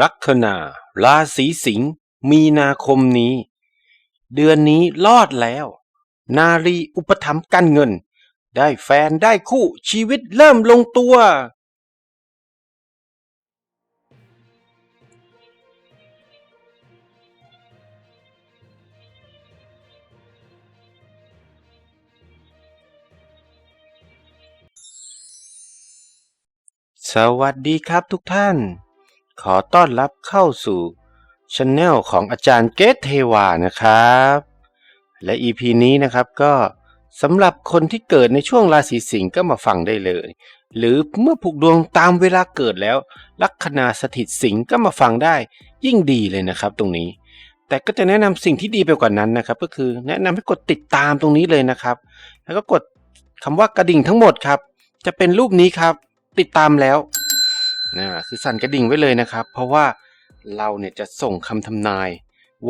ลัคนาราศีสิงห์มีนาคมนี้ เดือนนี้รอดแล้ว นารีอุปถัมภ์การเงิน ได้แฟนได้คู่ชีวิตเริ่มลงตัว สวัสดีครับทุกท่าน ขอต้อนรับเข้าสู่ช anel ของอาจารย์เกตเทวานะครับ และ EP นี้นะครับก็สำหรับคนที่เกิดในช่วงราศีสิงห์ก็มาฟังได้เลย หรือเมื่อผูกดวงตามเวลาเกิดแล้ว ลัคนาสถิตสิงห์ก็มาฟังได้ ยิ่งดีเลยนะครับตรงนี้ แต่ก็จะแนะนำสิ่งที่ดีไปกว่านั้นนะครับ ก็คือแนะนำให้กดติดตามตรงนี้เลยนะครับ แล้วก็กดคำว่ากระดิ่งทั้งหมดครับ จะเป็นรูปนี้ครับ ติดตามแล้ว นะคือสั่นกระดิ่งไว้เลยนะครับ เพราะว่าเราเนี่ยจะส่งคำทำนาย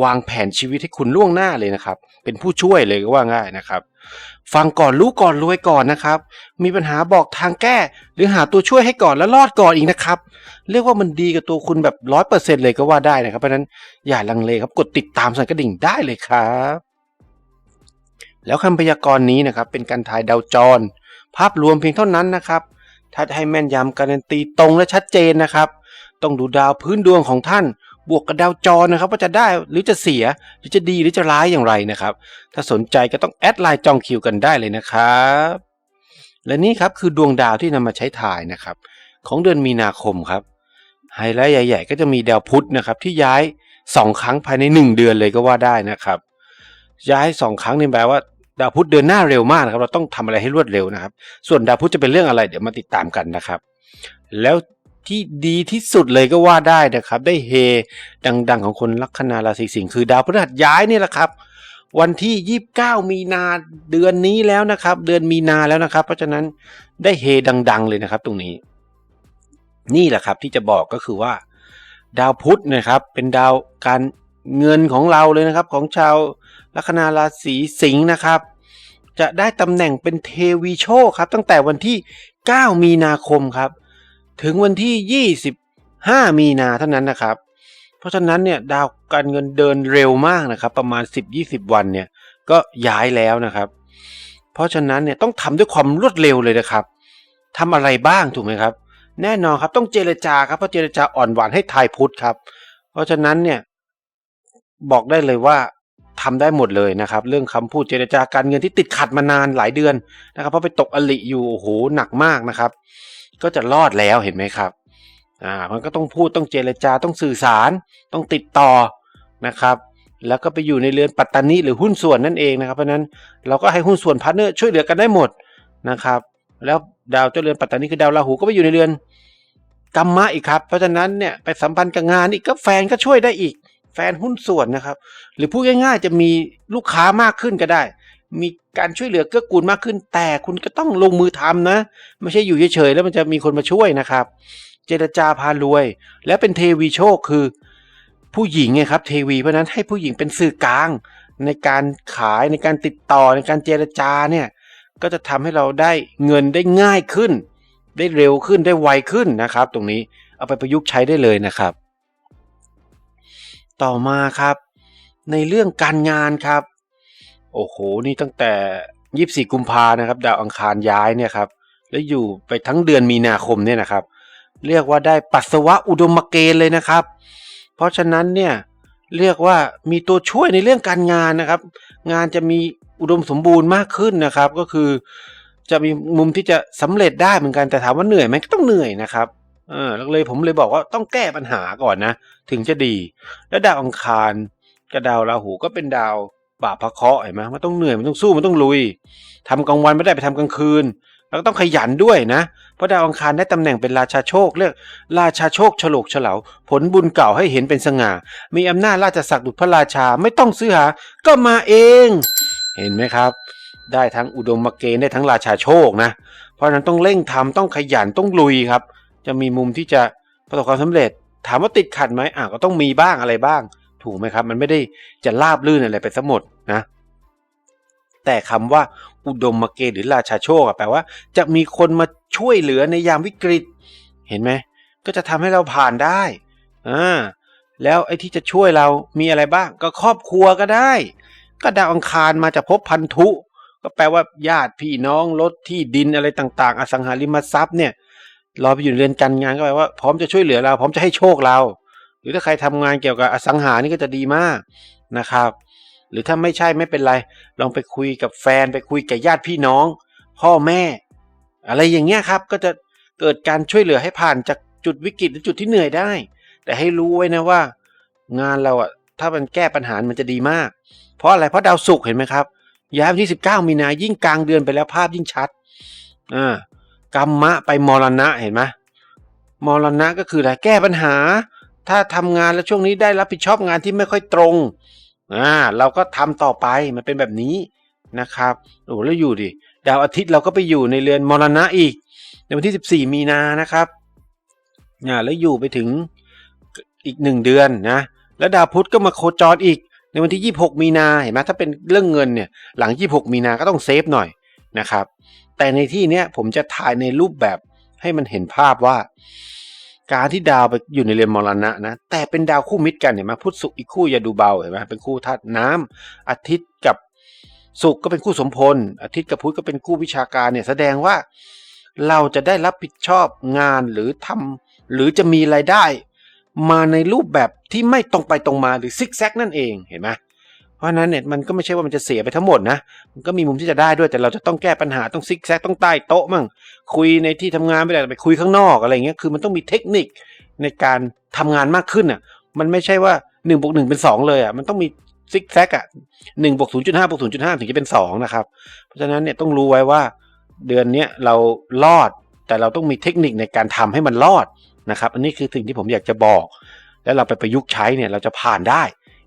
วางแผนชีวิตให้คุณล่วงหน้าเลยนะครับ เป็นผู้ช่วยเลยก็ว่าง่ายนะครับ ฟังก่อนรู้ก่อนรวยก่อนนะครับ มีปัญหาบอกทางแก้ หรือหาตัวช่วยให้ก่อนแล้วรอดก่อนอีกนะครับ เรียกว่ามันดีกับตัวคุณแบบร้อยเปอร์เซ็นเลยก็ว่าได้นะครับเพราะฉะนั้นอย่าลังเลครับกดติดตามสั่นกระดิ่งได้เลยครับแล้วคำพยากรณ์นี้นะครับเป็นการทายดาวจร ภาพรวมเพียงเท่านั้นนะครับ ถ้าจะให้แม่นยำการันตีตรงและชัดเจนนะครับ ต้องดูดาวพื้นดวงของท่าน บวกกับดาวจรนะครับ ว่าจะได้หรือจะเสียหรือจะดีหรือจะร้ายอย่างไรนะครับ ถ้าสนใจก็ต้องแอดไลน์จองคิวกันได้เลยนะครับ และนี่ครับคือดวงดาวที่นำมาใช้ถ่ายนะครับ ของเดือนมีนาคมครับไฮไลท์ใหญ่ ๆ ก็จะมีดาวพุธนะครับที่ย้ายสองครั้งภายในหนึ่งเดือนเลยก็ว่าได้นะครับ ย้ายสองครั้งนี่แปลว่า ดาวพุธเดินหน้าเร็วมากนะครับ เราต้องทำอะไรให้รวดเร็วนะครับ ส่วนดาวพุธจะเป็นเรื่องอะไร เดี๋ยวมาติดตามกันนะครับ แล้วที่ดีที่สุดเลยก็ว่าได้นะครับ ได้เฮดัง ๆ ของคนลัคนาราศีสิงห์คือดาวพฤหัสย้ายนี่แหละครับ วันที่ 29 มีนาเดือนนี้แล้วนะครับ เดือนมีนาแล้วนะครับ เพราะฉะนั้นได้เฮดัง ๆ เลยนะครับ ตรงนี้ นี่แหละครับที่จะบอกก็คือว่า ดาวพุธนะครับ เป็นดาวการเงินของเราเลยนะครับ ของชาว ลัคนาราศีสิงห์นะครับ จะได้ตำแหน่งเป็นเทวีโชคครับ ตั้งแต่วันที่ 9 มีนาคมครับ ถึงวันที่ 25 มีนาเท่านั้นนะครับ เพราะฉะนั้นเนี่ยดาวการเงินเดินเร็วมากนะครับ ประมาณ 10-20 วันเนี่ยก็ย้ายแล้วนะครับ เพราะฉะนั้นเนี่ยต้องทำด้วยความรวดเร็วเลยนะครับทำอะไรบ้างถูกไหมครับ แน่นอนครับต้องเจรจาครับเพราะเจรจาอ่อนหวานให้ทายพุทธครับ เพราะฉะนั้นเนี่ยบอกได้เลยว่า ทำได้หมดเลยนะครับ เรื่องคำพูดเจรจาการเงินที่ติดขัดมานานหลายเดือนนะครับ เพราะไปตกอลิอยู่โอ้โหหนักมากนะครับ ก็จะรอดแล้วเห็นไหมครับอ่ามันก็ต้องพูดต้องเจรจาต้องสื่อสาร ต้องติดต่อนะครับ แล้วก็ไปอยู่ในเรือนปัตตานีหรือหุ้นส่วนนั่นเองนะครับเพราะนั้นเราก็ให้หุ้นส่วนพาร์ทเนอร์ช่วยเหลือกันได้หมดนะครับ แล้วดาวเจ้าเรือนปัตตานีคือดาวราหูก็ไปอยู่ในเรือนกัมมะอีกครับ เพราะฉะนั้นเนี่ยไปสัมพันธ์กับงานอีกก็แฟนก็ช่วยได้อีก แฟนหุ้นส่วนนะครับ หรือพูดง่ายๆ จะมีลูกค้ามากขึ้นก็ได้ มีการช่วยเหลือเกื้อกูลมากขึ้น แต่คุณก็ต้องลงมือทำนะ ไม่ใช่อยู่เฉยๆแล้วมันจะมีคนมาช่วยนะครับ เจรจาพารวย และเป็นเทวีโชคคือ ผู้หญิงไงครับ เทวีเพราะนั้นให้ผู้หญิงเป็นสื่อกลาง ในการขายในการติดต่อในการเจรจาเนี่ยก็จะทำให้เราได้เงินได้ง่ายขึ้น ได้เร็วขึ้นได้ไวขึ้นนะครับ ตรงนี้เอาไปประยุกต์ใช้ได้เลยนะครับ ต่อมาครับ ในเรื่องการงานครับ โอ้โห นี่ตั้งแต่ 24 กุมภานะครับ ดาวอังคารย้ายเนี่ยครับแล้วอยู่ไปทั้งเดือนมีนาคมเนี่ยนะครับ เรียกว่าได้ปัสสาวะอุดมเกณฑ์เลยนะครับ เพราะฉะนั้นเนี่ยเรียกว่ามีตัวช่วยในเรื่องการงานนะครับ งานจะมีอุดมสมบูรณ์มากขึ้นนะครับ ก็คือ จะมีมุมที่จะสำเร็จได้เหมือนกันแต่ถามว่าเหนื่อยไหมก็ต้องเหนื่อยนะครับ เออเลยผมเลยบอกว่าต้องแก้ปัญหาก่อนนะ ถึงจะดี แล้วดาวอังคารกับดาวราหูก็เป็นดาวบาปพระเคราะห์เห็นไหมมันต้องเหนื่อยมันต้องสู้มันต้องลุยทำกลางวันไม่ได้ไปทำกลางคืน แล้วก็ต้องขยันด้วยนะ เพราะดาวอังคารได้ตำแหน่งเป็นราชาโชคเรียกราชาโชคฉลกเฉลาผลบุญเก่าให้เห็นเป็นสง่า มีอำนาจราชศักดิ์ดุจพระราชาไม่ต้องซื้อหา ก็มาเอง เห็นไหมครับ ได้ทั้งอุดมเกณฑ์ได้ทั้งราชาโชคนะ เพราะฉะนั้นต้องเร่งทำต้องขยันต้องลุยครับ จะมีมุมที่จะประสบความสำเร็จ ถามว่าติดขัดไหมอะก็ต้องมีบ้างอะไรบ้าง ถูกไหมครับ มันไม่ได้จะราบลื่นอะไรไปซะหมดนะแต่คำว่าอุดมมเกณฑ์หรือราชาโชคอะแปลว่า จะมีคนมาช่วยเหลือในยามวิกฤต เห็นไหมก็จะทำให้เราผ่านได้อ่าแล้วไอ้ที่จะช่วยเรามีอะไรบ้าง ก็ครอบครัวก็ได้ ก็ดาวอังคารมาจากภพพันธุ ก็แปลว่าญาติพี่น้องรถที่ดินอะไรต่าง ๆ อสังหาริมทรัพย์เนี่ย รอไปอยู่ในเรือนการงานก็แปลว่า พร้อมจะช่วยเหลือเรา พร้อมจะให้โชคเรา หรือถ้าใครทำงานเกี่ยวกับอสังหานี่ก็จะดีมากนะครับ หรือถ้าไม่ใช่ไม่เป็นไร ลองไปคุยกับแฟนไปคุยกับญาติพี่น้อง พ่อแม่ อะไรอย่างเงี้ยครับ ก็จะเกิดการช่วยเหลือให้ผ่านจากจุดวิกฤตหรือจุดที่เหนื่อยได้ แต่ให้รู้ไว้นะว่า งานเราอะถ้ามันแก้ปัญหามันจะดีมาก เพราะอะไรเพราะดาวศุกร์เห็นไหมครับย้ายวันที่ 19 มีนายิ่งกลางเดือนไปแล้วภาพยิ่งชัดอ่า กรรมะไปมรณะเห็นไหมมรณะก็คืออะไรแก้ปัญหา ถ้าทำงานแล้วช่วงนี้ได้รับผิดชอบงานที่ไม่ค่อยตรงอ่าเราก็ทำต่อไปมันเป็นแบบนี้นะครับโอ้แล้วอยู่ดิดาวอาทิตย์เราก็ไปอยู่ในเรือนมรณะอีก ในวันที่ 14 มีนานะครับอ่าแล้วอยู่ไปถึงอีกหนึ่งเดือนนะแล้วดาวพุธก็มาโคจรอีกในวันที่ 26 มีนาเห็นไหมถ้าเป็นเรื่องเงินเนี่ยหลัง 26 มีนาก็ต้องเซฟหน่อยนะครับ แต่ในที่เนี้ยผมจะถ่ายในรูปแบบให้มันเห็นภาพว่า การที่ดาวไปอยู่ในเรือนมรณะนะ แต่เป็นดาวคู่มิตรกันเห็นไหมพุธศุกร์อีกคู่อย่าดูเบาเห็นไหมเป็นคู่ธาตุน้ำอาทิตย์กับศุกร์ก็เป็นคู่สมพล อาทิตย์กับพุธก็เป็นคู่วิชาการเนี่ยแสดงว่าเราจะได้รับผิดชอบงานหรือทำหรือจะมีรายได้ มาในรูปแบบที่ไม่ตรงไปตรงมาหรือซิกแซกนั่นเองเห็นไหม เพราะนั้นเนี่ยมันก็ไม่ใช่ว่ามันจะเสียไปทั้งหมดนะ มันก็มีมุมที่จะได้ด้วยแต่เราจะต้องแก้ปัญหาต้องซิกแซกต้องใต้โต๊ะมั่งคุยในที่ทำงานไม่ได้ไปคุยข้างนอกอะไรเงี้ยคือมันต้องมีเทคนิคในการทำงานมากขึ้นอะ มันไม่ใช่ว่า1นบวกหเป็น 2 เลยอะมันต้องมีซิกแซกอะหนึ่งบวกศูนย์จุดห้าบวกศูนย์จุดห้าถึงจะเป็น2นะครับ เพราะฉะนั้นเนี่ยต้องรู้ไว้ว่าเดือนเนี้ยเรารอดแต่เราต้องมีเทคนิคในการทำให้มันรอดนะครับ อันนี้คือสิ่งที่ผมอยากจะบอก แล้วเราไปประยุกต์ใช้เนี่ยเราจะผ่านได้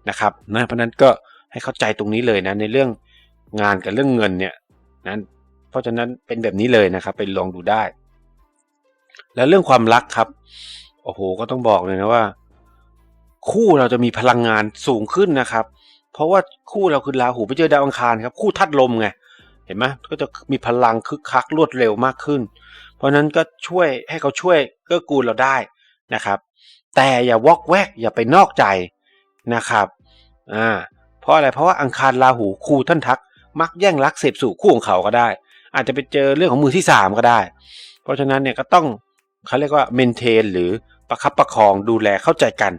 นะครับนะเพราะนั้นก็ ให้เข้าใจตรงนี้เลยนะในเรื่องงานกับเรื่องเงินเนี่ยนั้นเพราะฉะนั้นเป็นแบบนี้เลยนะครับ ไปลองดูได้ แล้วเรื่องความรักครับโอ้โหก็ต้องบอกเลยนะว่า คู่เราจะมีพลังงานสูงขึ้นนะครับ เพราะว่าคู่เราคือราหูไปเจอดาวอังคารครับ คู่ทัดลมไงเห็นไหมก็จะมีพลังคึกคักรวดเร็วมากขึ้น เพราะนั้นก็ช่วยให้เขาช่วยเกื้อกูลเราได้นะครับ แต่อย่าวอกแวกอย่าไปนอกใจนะครับอ่า เพราะอะไรเพราะว่าอังคารราหูคู่ท่านทัก มักแย่งรักเสพสู่คู่ของเขาก็ได้ อาจจะไปเจอเรื่องของมือที่สามก็ได้ เพราะฉะนั้นเนี่ยก็ต้องเขาเรียกว่าเมนเทนหรือประคับประคองดูแลเข้าใจกัน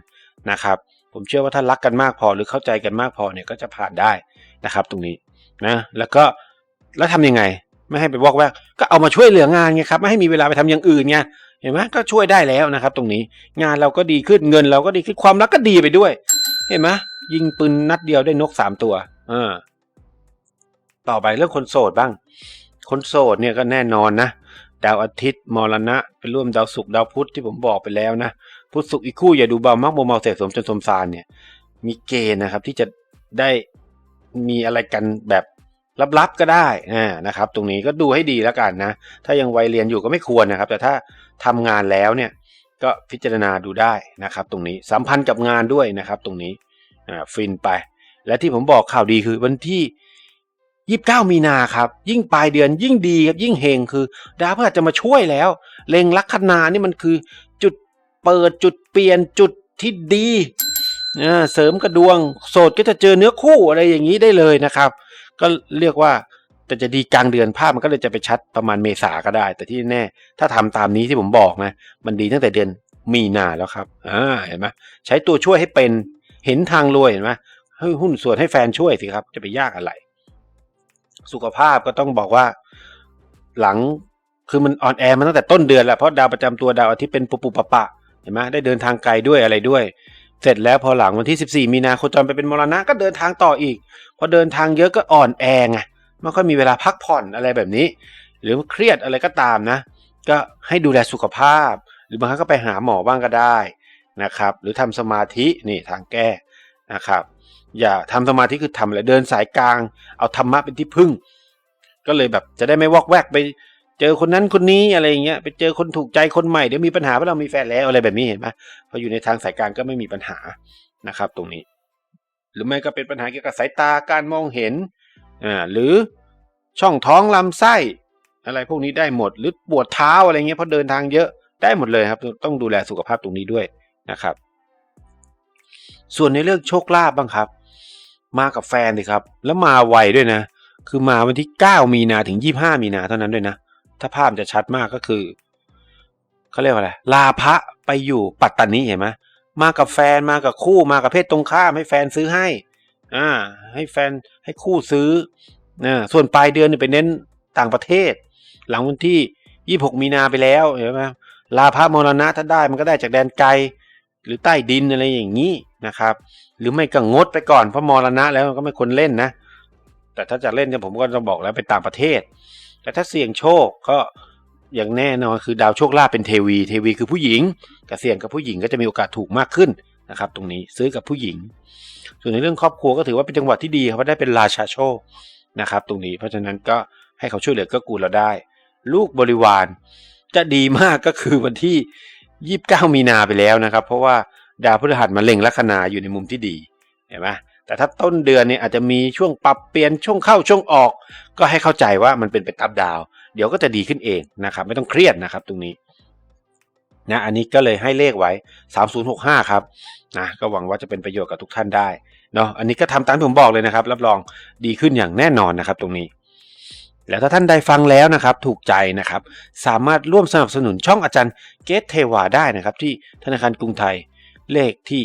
นะครับ ผมเชื่อว่าถ้ารักกันมากพอหรือเข้าใจกันมากพอเนี่ยก็จะผ่านได้นะครับ ตรงนี้นะแล้วก็แล้วทำยังไงไม่ให้ไปวอกแวกก็เอามาช่วยเหลืองานไงครับไม่ให้มีเวลาไปทำอย่างอื่นไงเห็นไหมก็ช่วยได้แล้วนะครับ ตรงนี้งานเราก็ดีขึ้นเงินเราก็ดีขึ้นความรักก็ดีไปด้วย เห็นไหมยิงปืนนัดเดียวได้นกสามตัวเออต่อไปเรื่องคนโสดบ้าง คนโสดเนี่ยก็แน่นอนนะดาวอาทิตย์มรณะเป็นร่วมดาวศุกร์ดาวพุธที่ผมบอกไปแล้วนะพุธศุกร์อีกคู่อย่าดูเบามักโมเมาเสพสมจนสมซานเนี่ย มีเกณฑ์นะครับที่จะได้มีอะไรกันแบบลับๆก็ได้อ่านะครับ ตรงนี้ก็ดูให้ดีแล้วกันนะ ถ้ายังวัยเรียนอยู่ก็ไม่ควรนะครับ แต่ถ้าทำงานแล้วเนี่ย ก็พิจารณาดูได้นะครับ ตรงนี้สัมพันธ์กับงานด้วยนะครับ ตรงนี้ฟินไป และที่ผมบอกข่าวดีคือวันที่ยี่สิบเก้ามีนาครับ ยิ่งปลายเดือนยิ่งดีครับยิ่งเฮงคือดาวพฤหัสจะมาช่วยแล้วเล็งลัคนานี่มันคือจุดเปิดจุดเปลี่ยนจุดที่ดีเสริมกระดวง โสดก็จะเจอเนื้อคู่อะไรอย่างนี้ได้เลยนะครับ ก็เรียกว่าแต่จะดีกลางเดือนภาพมันก็เลยจะไปชัดประมาณเมษาก็ได้ แต่ที่แน่ถ้าทำตามนี้ที่ผมบอกนะ มันดีตั้งแต่เดือน มีนาแล้วครับอ่าเห็นไหมใช้ตัวช่วยให้เป็นเห็นทางรวยเห็นไหมห้หุ้นส่วนให้แฟนช่วยสิครับ จะไปยากอะไร สุขภาพก็ต้องบอกว่า หลังคือมันอ่อนแอมาตั้งแต่ต้นเดือนแล้วเพราะดาวประจำตัวดาวอาทิตย์เป็นปุปุปะปะเห็นไหมได้เดินทางไกลด้วยอะไรด้วย เสร็จแล้วพอหลังวันที่ 14 มีนาโคจรไปเป็นมรณะก็เดินทางต่ออีก พอเดินทางเยอะก็อ่อนแอไงไม่ค่อยมีเวลาพักผ่อนอะไรแบบนี้ หรือเครียดอะไรก็ตามนะ ก็ให้ดูแลสุขภาพ รือบางครั้งก็ไปหาหมอบ้างก็ได้นะครับ หรือทำสมาธินี่ทางแก้นะครับ อย่าทำสมาธิคือทำอะไรเดินสายกลาง เอาธรรมะเป็นที่พึ่ง ก็เลยแบบจะได้ไม่วอกแวกไปเจอคนนั้นคนนี้อะไรเงี้ยไปเจอคนถูกใจคนใหม่เดี๋ยวมีปัญหาเพราะเรามีแฟนแล้วอะไรแบบนี้เห็นไหมพออยู่ในทางสายกลางก็ไม่มีปัญหานะครับ ตรงนี้ หรือไม่ก็เป็นปัญหาเกี่ยวกับสายตาการมองเห็นอ่าหรือช่องท้องลำไส้อะไรพวกนี้ได้หมดหรือปวดเท้าอะไรเงี้ยเพราะเดินทางเยอะ ได้หมดเลยครับ ต้องดูแลสุขภาพตรงนี้ด้วยนะครับ ส่วนในเรื่องโชคลาภบ้างครับ มากับแฟนสิครับ แล้วมาไวด้วยนะ คือมาวันที่ 9 มีนาถึง 25 มีนาเท่านั้นด้วยนะ ถ้าภาพจะชัดมากก็คือเขาเรียกว่าอะไรลาพระไปอยู่ปัตตานีเห็นไหมมากับแฟนมากับคู่มากับเพศตรงข้ามให้แฟนซื้อให้ อ่า ให้แฟนให้คู่ซื้อนะส่วนปลายเดือนเนี่ยไปเน้นต่างประเทศ หลังวันที่ 26 มีนาไปแล้วเห็นไหม ลาพระมรณะถ้าได้มันก็ได้จากแดนไกล หรือใต้ดินอะไรอย่างนี้นะครับ หรือไม่ก็งดไปก่อนเพราะมรณะแล้วก็ไม่ควรเล่นนะ แต่ถ้าจะเล่นเนี่ยผมก็จะบอกแล้วไปต่างประเทศ แต่ถ้าเสี่ยงโชคก็อย่างแน่นอนคือดาวโชคลาภเป็นเทวี เทวีคือผู้หญิงกับเสี่ยงกับผู้หญิงก็จะมีโอกาสถูกมากขึ้นนะครับ ตรงนี้ซื้อกับผู้หญิง ส่วนในเรื่องครอบครัวก็ถือว่าเป็นจังหวัดที่ดีครับเพราะได้เป็นราชาโชคนะครับ ตรงนี้เพราะฉะนั้นก็ให้เขาช่วยเหลือก็กูเราได้ ลูกบริวาร จะดีมากก็คือวันที่ 29 มีนาไปแล้วนะครับ เพราะว่าดาวพฤหัสมาเล็งลัคนาอยู่ในมุมที่ดีเห็นไหมแต่ถ้าต้นเดือนเนี่ยอาจจะมีช่วงปรับเปลี่ยนช่วงเข้าช่วงออก ก็ให้เข้าใจว่ามันเป็นไปตามดาว เดี๋ยวก็จะดีขึ้นเองนะครับ ไม่ต้องเครียดนะครับตรงนี้นะอันนี้ก็เลยให้เลขไว้ 3065 ครับนะก็หวังว่าจะเป็นประโยชน์กับทุกท่านได้เนาะอันนี้ก็ทำตามที่ผมบอกเลยนะครับ รับรองดีขึ้นอย่างแน่นอนนะครับตรงนี้ แล้วถ้าท่านใดฟังแล้วนะครับถูกใจนะครับ สามารถร่วมสนับสนุนช่องอาจารย์เกตเทวาได้นะครับ ที่ธนาคารกรุงไทยเลขที่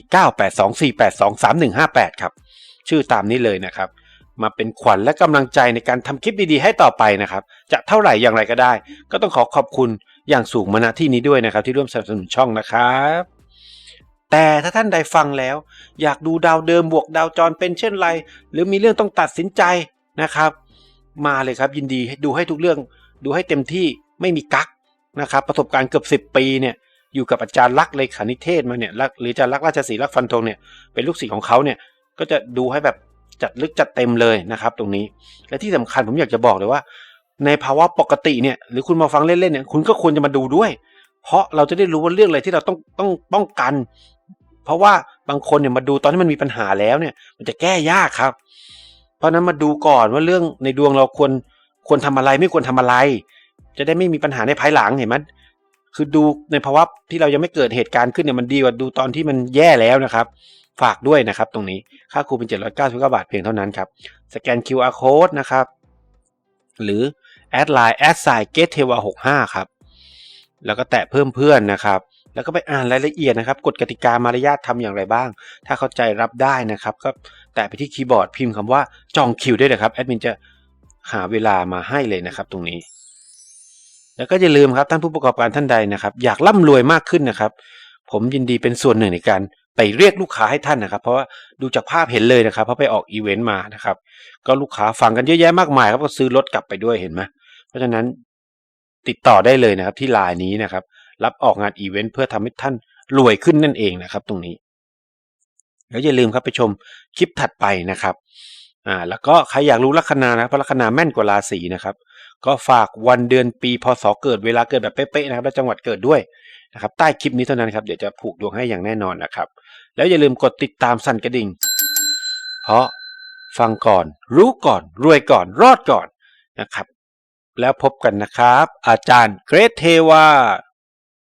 9824823158 ครับ ชื่อตามนี้เลยนะครับ มาเป็นขวัญและกำลังใจในการทำคลิปดีๆ ให้ต่อไปนะครับ จะเท่าไหร่อย่างไรก็ได้ ก็ต้องขอขอบคุณอย่างสูงมาณที่นี้ด้วยนะครับ ที่ร่วมสนับสนุนช่องนะครับ แต่ถ้าท่านใดฟังแล้ว อยากดูดาวเดิมบวกดาวจรเป็นเช่นไร หรือมีเรื่องต้องตัดสินใจนะครับ มาเลยครับยินดีดูให้ทุกเรื่องดูให้เต็มที่ไม่มีกักนะครับประสบการณ์เกือบ 10 ปีเนี่ยอยู่กับอาจารย์ลักษ์เลขานิเทศมาเนี่ยลักหรืออาจารย์ลักษ์ราชสีลักษ์ฟันธงเนี่ยเป็นลูกศิษย์ของเขาเนี่ยก็จะดูให้แบบจัดลึกจัดเต็มเลยนะครับตรงนี้ และที่สำคัญผมอยากจะบอกเลยว่า ในภาวะปกติเนี่ยหรือคุณมาฟังเล่นๆเนี่ยคุณก็ควรจะมาดูด้วย เพราะเราจะได้รู้ว่าเรื่องอะไรที่เราต้องต้องป้องกัน เพราะว่าบางคนเนี่ยมาดูตอนที่มันมีปัญหาแล้วเนี่ยมันจะแก้ยากครับ เพราะนั้นมาดูก่อนว่าเรื่องในดวงเราควรควรทำอะไรไม่ควรทำอะไร จะได้ไม่มีปัญหาในภายหลังเห็นไหมคือดูในภาวะที่เรายังไม่เกิดเหตุการณ์ขึ้นเนี่ยมันดีกว่าดูตอนที่มันแย่แล้วนะครับ ฝากด้วยนะครับ ตรงนี้ค่าครูเป็น 799 บาทเพียงเท่านั้นครับ สแกน QR code นะครับ หรือแอดไลน์แอดไซน์เกตเทวา65ครับ แล้วก็แตะเพิ่มเพื่อนนะครับแล้วก็ไปอ่านรายละเอียดนะครับกฎกติกามารยาททำอย่างไรบ้าง ถ้าเข้าใจรับได้นะครับ ก็ แตะไปที่คีย์บอร์ดพิมพ์คำว่าจองคิวได้เลยครับแอดมินจะหาเวลามาให้เลยนะครับตรงนี้ แล้วก็อย่าลืมครับท่านผู้ประกอบการท่านใดนะครับ อยากร่ำรวยมากขึ้นนะครับ ผมยินดีเป็นส่วนหนึ่งในการไปเรียกลูกค้าให้ท่านนะครับ เพราะว่าดูจากภาพเห็นเลยนะครับเพราะไปออกอีเวนต์มานะครับ ก็ลูกค้าฟังกันเยอะแยะมากมายครับก็ซื้อรถกลับไปด้วยเห็นไหมเพราะฉะนั้นติดต่อได้เลยนะครับที่ไลน์นี้นะครับ รับออกงานอีเวนต์เพื่อทำให้ท่านรวยขึ้นนั่นเองนะครับ ตรงนี้ แล้วอย่าลืมครับไปชมคลิปถัดไปนะครับอ่าแล้วก็ใครอยากรู้ลัคนานะเพราะลัคนาแม่นกว่าราศีนะครับ ก็ฝากวันเดือนปีพศเกิดเวลาเกิดแบบเป๊ะๆนะครับและจังหวัดเกิดด้วยนะครับใต้คลิปนี้เท่านั้นครับเดี๋ยวจะผูกดวงให้อย่างแน่นอนนะครับ แล้วอย่าลืมกดติดตามสั่นกระดิ่ง เพราะฟังก่อน รู้ก่อน รวยก่อน รอดก่อนนะครับ แล้วพบกันนะครับ อาจารย์เกรทเทวา